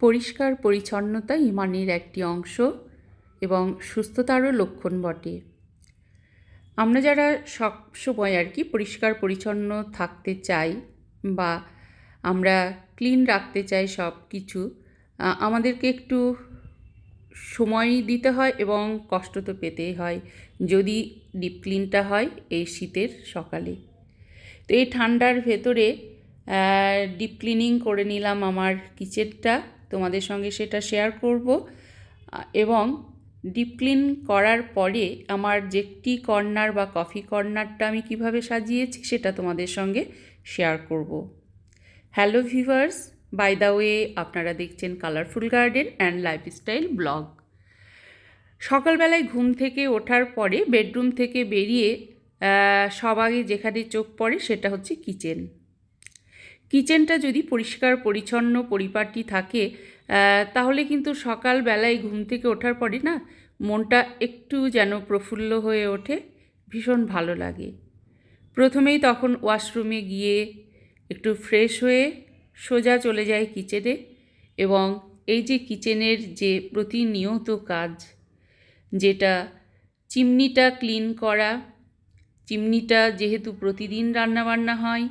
পরিষ্কার পরিচ্ছন্নতা ইমানের একটি অংশ এবং সুস্থতারও লক্ষণ বটে। আমরা যারা সব সময় আর কি পরিষ্কার পরিচ্ছন্ন থাকতে চাই বা আমরা ক্লিন রাখতে চাই সব কিছু আমাদেরকে একটু সময় দিতে হয় এবং কষ্ট তো পেতেই হয় যদি ডিপ ক্লিনটা হয় এই শীতের সকালে। তো এই ঠান্ডার ভেতরে ডিপ ক্লিনিং করে নিলাম আমার কিচেনটা। তোমাদের সঙ্গে সেটা শেয়ার করব। এবং ডিপ ক্লিন করার পরে আমার যে টি কর্নার বা কফি কর্নারটা আমি কীভাবে সাজিয়েছি সেটা তোমাদের সঙ্গে শেয়ার করব। Hello viewers by the way আপনারা দেখছেন colourful garden and lifestyle blog সকালবেলায় ঘুম থেকে ওঠার পরে বেডরুম থেকে বেরিয়ে আহ, সব আগে যেখানে চোখ পড়ে সেটা হচ্ছে কিচেন কিচেনটা যদি পরিষ্কার, পরিচ্ছন্ন, পরিপাটি থাকে তাহলে কিন্তু সকালবেলায় ঘুম থেকে ওঠার পরে না, মনটা একটু যেন প্রফুল্ল হয়ে ওঠে, ভীষণ ভালো লাগে। প্রথমেই তখন ওয়াশরুমে গিয়ে একটু ফ্রেশ হয়ে সোজা চলে যায় কিচেনে এবং এই যে কিচেনের যে প্রতিনিয়ত কাজ, যেটা চিমনিটা ক্লিন করা, চিমনিটা যেহেতু প্রতিদিন রান্নাবান্না হয়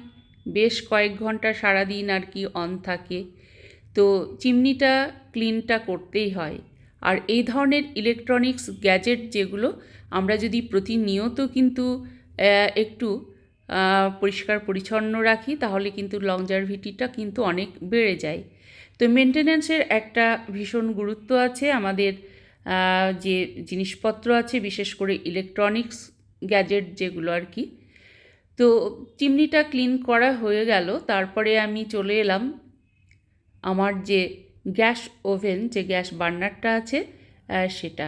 বেশ কয়েক ঘণ্টা সারাদিন আর কি অন থাকে। তো চিমনিটা ক্লিনটা করতেই হয়। আর এই ধরনের ইলেকট্রনিক্স গ্যাজেট যেগুলো আমরা যদি প্রতিনিয়ত কিন্তু একটু পরিষ্কার পরিচ্ছন্ন রাখি, তাহলে কিন্তু লংজারভিটিটা কিন্তু অনেক বেড়ে যায়। তো মেনটেন্যান্সের একটা ভীষণ গুরুত্ব আছে। আমাদের যে জিনিসপত্র আছে, বিশেষ করে ইলেকট্রনিক্স গ্যাজেট যেগুলো আর কি তো চিমনিটা ক্লিন করা হয়ে গেল। তারপরে আমি চলে এলাম আমার যে গ্যাস ওভেন, যে গ্যাস বার্নারটা আছে সেটা।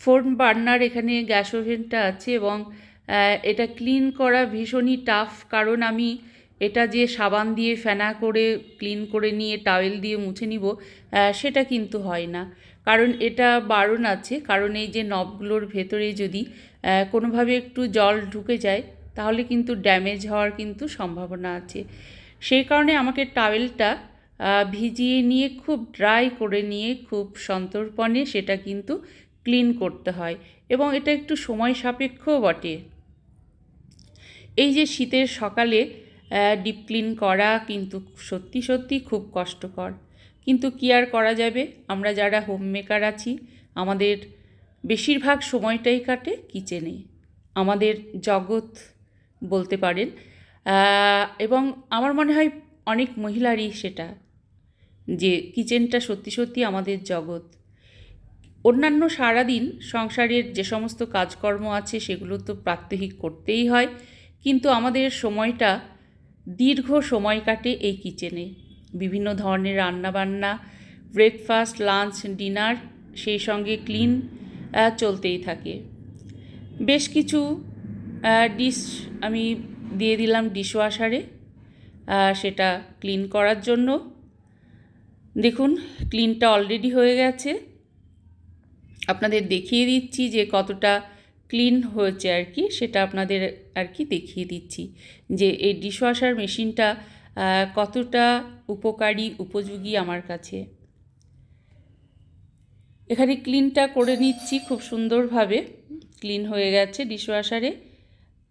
ফোর বার্নার এখানে গ্যাস ওভেনটা আছে এবং এটা ক্লিন করা ভীষণই টাফ কারণ আমি এটা যে সাবান দিয়ে ফেনা করে ক্লিন করে নিয়ে টাওয়েল দিয়ে মুছে নিব সেটা কিন্তু হয় না। কারণ এটা বারণ আছে, কারণ এই যে নবগুলোর ভেতরে যদি কোনোভাবে একটু জল ঢুকে যায় তাহলে কিন্তু ড্যামেজ হওয়ার কিন্তু সম্ভাবনা আছে। সেই কারণে আমাকে টাওয়েলটা ভিজিয়ে নিয়ে, খুব ড্রাই করে নিয়ে, খুব সন্তর্পণে সেটা কিন্তু ক্লিন করতে হয় এবং এটা একটু সময় সাপেক্ষও বটে। এই যে শীতের সকালে ডিপ ক্লিন করা কিন্তু সত্যি সত্যি খুব কষ্টকর। কিন্তু কি আর করা যাবে? আমরা যারা হোম মেকার আছি, আমাদের বেশিরভাগ সময়টাই কাটে কিচেনে আমাদের জগৎ বলতে পারেন। এবং আমার মনে হয় অনেক মহিলারই সেটা, যে কিচেনটা সত্যি সত্যি আমাদের জগৎ। অন্যান্য সারাদিন সংসারের যে সমস্ত কাজকর্ম আছে, সেগুলো তো প্রাত্যহিক করতেই হয়, কিন্তু আমাদের সময়টা দীর্ঘ সময় কাটে এই কিচেনে। বিভিন্ন ধরনের রান্নাবান্না ব্রেকফাস্ট লাঞ্চ ডিনার সেই সঙ্গে ক্লিন চলতেই থাকে। বেশ কিছু ডিশ আমি দিয়ে দিলাম ডিশওয়াশারে সেটা ক্লিন করার জন্য। দেখুন, ক্লিনটা অলরেডি হয়ে গেছে। আপনাদের দেখিয়ে দিচ্ছি যে কতটা ক্লিন হয়েছে আর কি, সেটা আপনাদের আর কি দেখিয়ে দিচ্ছি। যে এই ডিশওয়াশার মেশিনটা কতটা উপকারী, উপযোগী আমার কাছে। এখানে ক্লিনটা করে নিচ্ছি খুব সুন্দরভাবে। ক্লিন হয়ে গেছে ডিশওয়াশারে।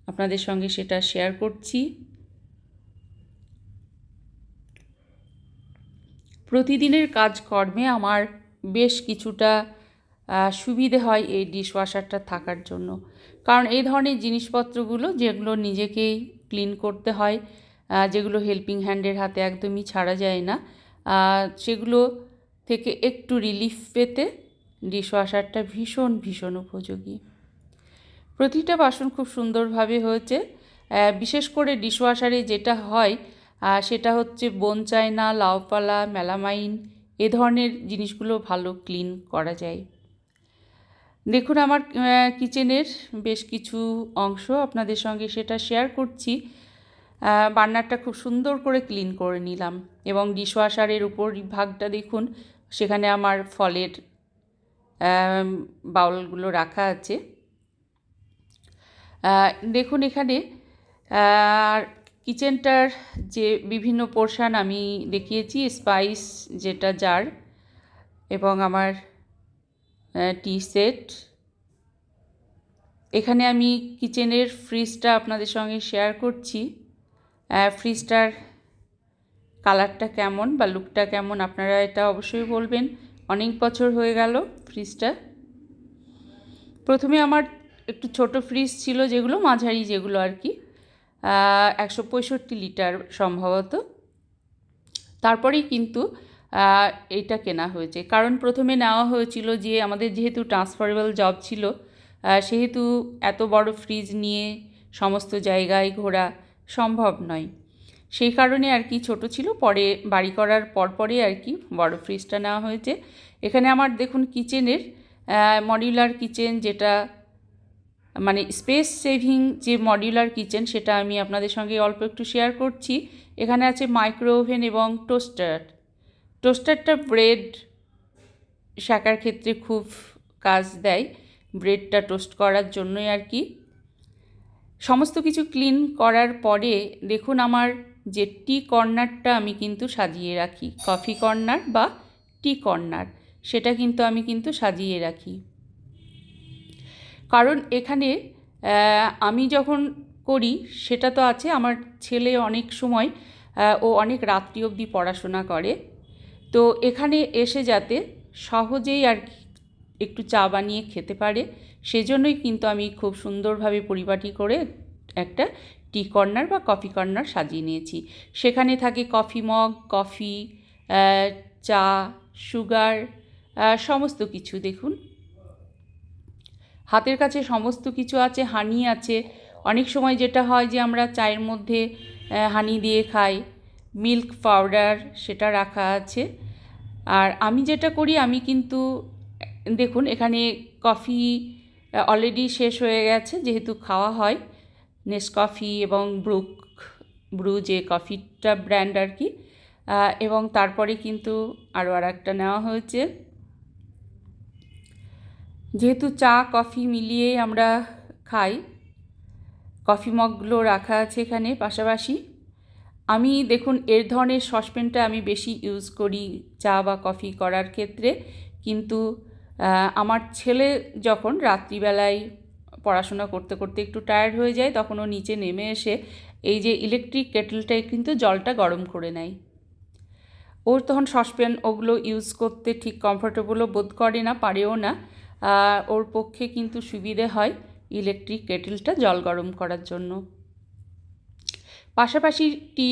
আপনাদের সঙ্গে সেটা শেয়ার করছি। প্রতিদিনের কাজকর্মে আমার বেশ কিছুটা সুবিধে হয় এই ডিশওয়াশারটা থাকার জন্য। কারণ এই ধরনের জিনিসপত্রগুলো যেগুলো নিজেকেই ক্লিন করতে হয় যেগুলো হেল্পিং হ্যান্ডের হাতে একদমই ছাড়া যায় না সেগুলো থেকে একটু রিলিফ পেতে ডিশওয়াশারটা ভীষণ ভীষণ উপযোগী। প্রতিটা বাসন খুব সুন্দরভাবে হয়েছে। বিশেষ করে ডিশওয়াশারে যেটা হয় সেটা হচ্ছে বোন চায়না লাউপালা মেলামাইন, এ ধরনের জিনিসগুলো ভালো ক্লিন করা যায়। দেখুন, আমার কিচেনের বেশ কিছু অংশ আপনাদের সঙ্গে সেটা শেয়ার করছি। বার্নারটা খুব সুন্দর করে ক্লিন করে নিলাম এবং ডিশওয়াশারের উপর ভাগটা দেখুন, সেখানে আমার ফলের বাউলগুলো রাখা আছে। দেখুন এখানে কিচেনটার যে বিভিন্ন পোর্শান আমি দেখিয়েছি, স্পাইস যেটা জার এবং আমার টি সেট। এখানে আমি কিচেনের ফ্রিজটা আপনাদের সঙ্গে শেয়ার করছি। ফ্রিজটার কালারটা কেমন বা লুকটা কেমন আপনারা এটা অবশ্যই বলবেন। অনেক বছর হয়ে গেল ফ্রিজটা। প্রথমে আমার একটু ছোট ফ্রিজ ছিল যেগুলো, মাঝারি যেগুলো আর কি। একশো পঁয়ষট্টি লিটার সম্ভবত। তারপরেই কিন্তু এটা কেনা হয়েছে। কারণ প্রথমে নেওয়া হয়েছিল যে, আমাদের যেহেতু ট্রান্সফারেবল জব ছিল সেহেতু এত বড় ফ্রিজ নিয়ে সমস্ত জায়গায় ঘোরা সম্ভব নয়। সেই কারণে আর কি ছোট ছিল। পরে বাড়ি করার পরপরে আর কি বড় ফ্রিজটা নেওয়া হয়েছে। এখানে আমার দেখুন কিচেনের মডিউলার কিচেন যেটা মানে স্পেস সেভিং যে মডিউলার কিচেন সেটা আমি আপনাদের সঙ্গে অল্প একটু শেয়ার করছি। এখানে আছে মাইক্রো ওভেন এবং টোস্টার টোস্টারটা ব্রেড শাকার ক্ষেত্রে খুব কাজ দেয় ব্রেডটা টোস্ট করার জন্যই আর কি। সমস্ত কিছু ক্লিন করার পরে দেখুন আমার যে টি কর্নারটা আমি কিন্তু সাজিয়ে রাখি। কফি কর্নার বা টি কর্নার সেটা কিন্তু আমি কিন্তু সাজিয়ে রাখি। কারণ এখানে আমি যখন করি, সেটা তো আছে, আমার ছেলে অনেক সময় ও অনেক রাত্রি অবধি পড়াশোনা করে। তো এখানে এসে যাতে সহজেই আর একটু চা বানিয়ে খেতে পারে, সেজন্যই কিন্তু আমি খুব সুন্দরভাবে পরিপাটি করে একটা টি কর্নার বা কফি কর্নার সাজিয়ে নিয়েছি। সেখানে থাকে কফি মগ, কফি চা, সুগার সমস্ত কিছু, দেখুন। হাতের কাছে সমস্ত কিছু আছে হানি আছে। অনেক সময় যেটা হয় যে আমরা চায়ের মধ্যে হানি দিয়ে খাই। মিল্ক পাউডার সেটা রাখা আছে। আর আমি যেটা করি, আমি কিন্তু, দেখুন, এখানে কফি অলরেডি শেষ হয়ে গেছে, যেহেতু খাওয়া হয়। নেসকফি এবং ব্রুক ব্রু যে কফিটা ব্র্যান্ড আর কি। এবং তারপরে কিন্তু আরও আর একটা নেওয়া হয়েছে। যেহেতু চা, কফি মিলিয়ে আমরা খাই, কফি মগগুলো রাখা আছে এখানে পাশাপাশি। আমি দেখুন, এর ধরনের সসপ্যানটা আমি বেশি ইউজ করি চা বা কফি করার ক্ষেত্রে। কিন্তু আমার ছেলে যখন রাত্রিবেলায় পড়াশোনা করতে করতে একটু টায়ার্ড হয়ে যায় তখন ও নিচে নেমে এসে এই যে ইলেকট্রিক কেটেলটায় কিন্তু জলটা গরম করে নেয়। ওর তখন সসপ্যান ওগুলো ইউজ করতে ঠিক কমফোর্টেবলও বোধ করে না, পারেও না। ওর পক্ষে কিন্তু সুবিধে হয় ইলেকট্রিক কেটেলটা জল গরম করার জন্য। পাশাপাশি টি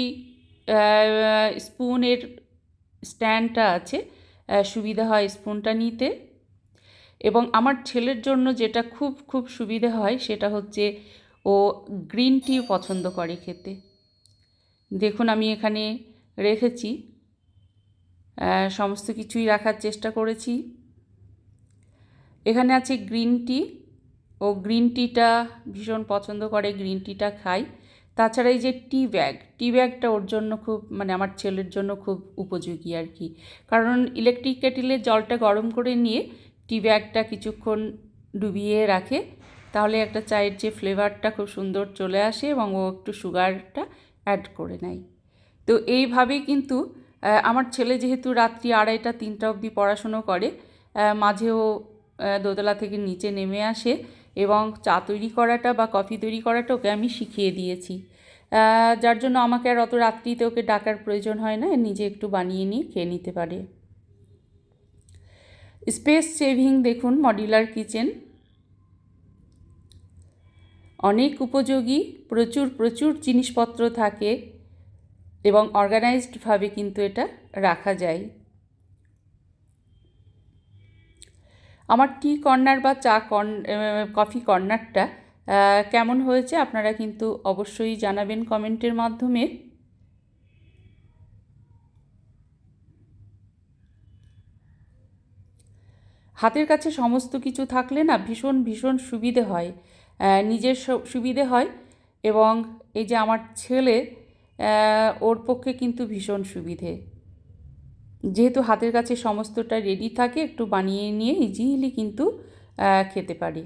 স্পুনের স্ট্যান্ডটা আছে সুবিধা হয় স্পুনটা নিতে। এবং আমার ছেলের জন্য যেটা খুব খুব সুবিধে হয় সেটা হচ্ছে ও গ্রিন টি পছন্দ করে খেতে। দেখুন আমি এখানে রেখেছি সমস্ত কিছুই রাখার চেষ্টা করেছি। এখানে আছে গ্রিন টি। ও গ্রিন টিটা ভীষণ পছন্দ করে, গ্রিন টিটা খাই। তাছাড়া এই যে টি ব্যাগ, টি ব্যাগটা ওর জন্য খুব মানে আমার ছেলের জন্য খুব উপযোগী আর কি। কারণ ইলেকট্রিক কেটেলে জলটা গরম করে নিয়ে টি ব্যাগটা কিছুক্ষণ ডুবিয়ে রাখে, তাহলে একটা চায়ের যে ফ্লেভারটা খুব সুন্দর চলে আসে এবং ও একটু সুগারটা অ্যাড করে নেয়। তো এইভাবেই কিন্তু আমার ছেলে যেহেতু রাত্রি আড়াইটা, তিনটা অবধি পড়াশুনো করে মাঝেও দোতলা থেকে নিচে নেমে আসে এবং চা তৈরি করাটা বা কফি তৈরি করাটা ওকে আমি শিখিয়ে দিয়েছি। যার জন্য আমাকে আর অত রাত্রিতে ওকে ডাকার প্রয়োজন হয় না, নিজে একটু বানিয়ে নিয়ে খেয়ে নিতে পারে। স্পেস সেভিং দেখুন মডিউলার কিচেন। অনেক উপযোগী, প্রচুর প্রচুর জিনিসপত্র থাকে এবং অর্গানাইজডভাবে কিন্তু এটা রাখা যায়। আমার টি কর্নার বা চা কর্ন কফি কর্নারটা কেমন হয়েছে আপনারা কিন্তু অবশ্যই জানাবেন কমেন্টের মাধ্যমে। হাতের কাছে সমস্ত কিছু থাকলে না ভীষণ ভীষণ সুবিধে হয়। নিজের সুবিধে হয় এবং এই যে আমার ছেলে ওর পক্ষে কিন্তু ভীষণ সুবিধে। যেহেতু হাতের কাছে সমস্তটা রেডি থাকে একটু বানিয়ে নিয়ে ইজিলি কিন্তু খেতে পারি।